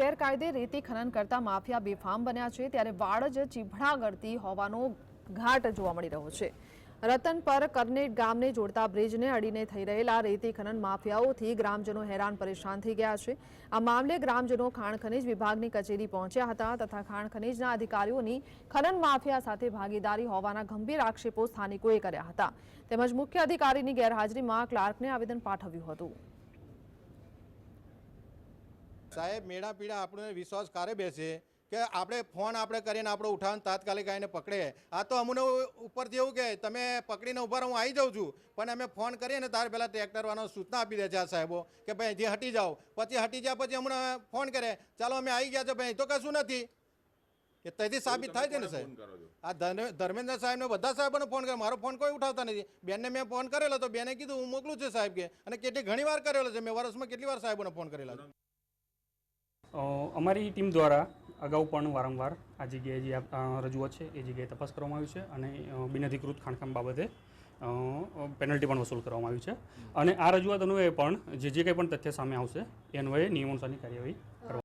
ગેરકાયદે રેતી ખનન કરતા માફિયા બેફામ બન્યા છે, ત્યારે વાડજ ચીભડા ગળતી હોવાનો ઘાટ જોવા મળી રહ્યો છે. રતન પર કરનેટ ગામને જોડતા બ્રિજને અડીને થઈ રહેલા રેતી ખનન માફિયાઓથી ગ્રામજનો હેરાન પરેશાન થઈ ગયા છે. આ મામલે ગ્રામજનો ખાણ ખનીજ વિભાગની કચેરી પહોંચ્યા હતા તથા ખાણ ખનીજના અધિકારીઓની ખનન માફિયા સાથે ભાગીદારી હોવાના ગંભીર આક્ષેપો સ્થાનિકોએ કર્યા હતા. તેમજ મુખ્ય અધિકારીની ગેરહાજરીમાં ક્લાર્કને આવેદન પાઠવ્યું હતું. સાહેબ મેળા પીડા આપણને વિશ્વાસ કારે બેસે કે આપણે ફોન આપણે કરીને આપણે ઉઠાવીને તાત્કાલિક આવીને પકડે. આ તો અમને ઉપરથી એવું કે તમે પકડીને ઊભા હું આવી જાઉં છું. પણ અમે ફોન કરીએ ને તારે પહેલાં ટ્રેક્ટરવાનો સૂચના આપી દે છે આ સાહેબો કે ભાઈ અહીંથી હટી જાઓ. પછી હટી ગયા પછી હમણાં ફોન કરે ચાલો અમે આવી ગયા છે ભાઈ. તો કશું નથી. કે તેથી સાબિત થાય છે ને સાહેબ? આ ધર્મેન્દ્ર સાહેબને બધા સાહેબોને ફોન કર્યો. મારો ફોન કોઈ ઉઠાવતા નથી. બેનને મેં ફોન કરેલો તો બેને કીધું હું મોકલું છું સાહેબ કે. અને કેટલી ઘણી વાર કરેલો છે. મેં વર્ષમાં કેટલી વાર સાહેબોને ફોન કરેલા છે? અમારી ટીમ દ્વારા અગાઉ પણ વારંવાર આ જગ્યાએ જે રજૂઆત છે એ જગ્યાએ તપાસ કરવામાં આવી છે અને બિનઅધિકૃત ખાણકામ બાબતે પેનલ્ટી પણ વસૂલ કરવામાં આવી છે. અને આ રજૂઆત અન્વયે પણ જે જે કંઈ પણ તથ્ય સામે આવશે એ અન્વયે નિયમોનુસારની કાર્યવાહી કરવામાં